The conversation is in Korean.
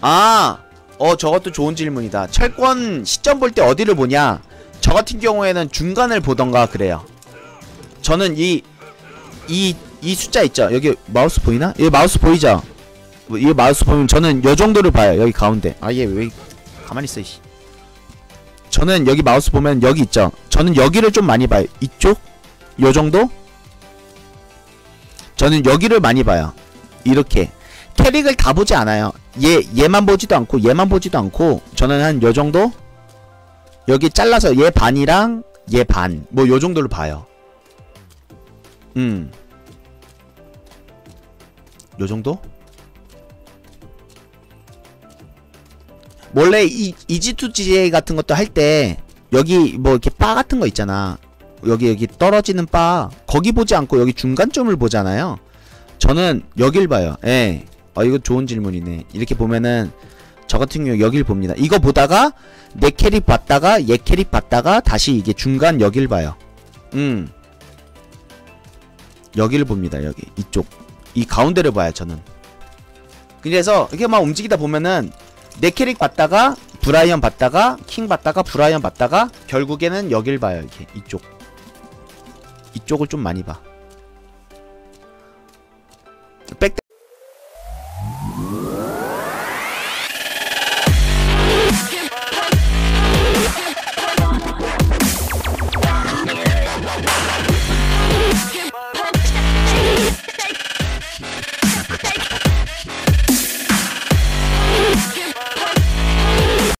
아, 어 저것도 좋은 질문이다. 철권 시점 볼 때 어디를 보냐? 저 같은 경우에는 중간을 보던가 그래요. 저는 이 이 이 숫자 있죠? 여기 마우스 보이나? 여기 마우스 보이죠? 뭐, 이 마우스 보면 저는 요 정도를 봐요. 여기 가운데. 아 얘 왜 가만히 있어. 씨. 저는 여기 마우스 보면 여기 있죠. 저는 여기를 좀 많이 봐요. 이쪽? 요 정도? 저는 여기를 많이 봐요. 이렇게 캐릭을 다 보지 않아요. 얘 얘만 보지도 않고 얘만 보지도 않고 저는 한 요 정도 여기 잘라서 얘 반이랑 얘 반 뭐 요 정도를 봐요. 음. 요 정도? 원래 이 이지투지 같은 것도 할 때 여기 뭐 이렇게 바 같은 거 있잖아. 여기 여기 떨어지는 바 거기 보지 않고 여기 중간점을 보잖아요. 저는 여길 봐요. 예. 어 이거 좋은 질문이네. 이렇게 보면은 저 같은 경우 여길 봅니다. 이거 보다가 내 캐릭 봤다가 얘 캐릭 봤다가 다시 이게 중간 여길 봐요. 음. 여기를 봅니다. 여기 이쪽 이 가운데를 봐요. 저는. 그래서 이렇게 막 움직이다 보면은 내 캐릭 봤다가 브라이언 봤다가 킹 봤다가 브라이언 봤다가 결국에는 여길 봐요. 이렇게 이쪽 이쪽을 좀 많이 봐.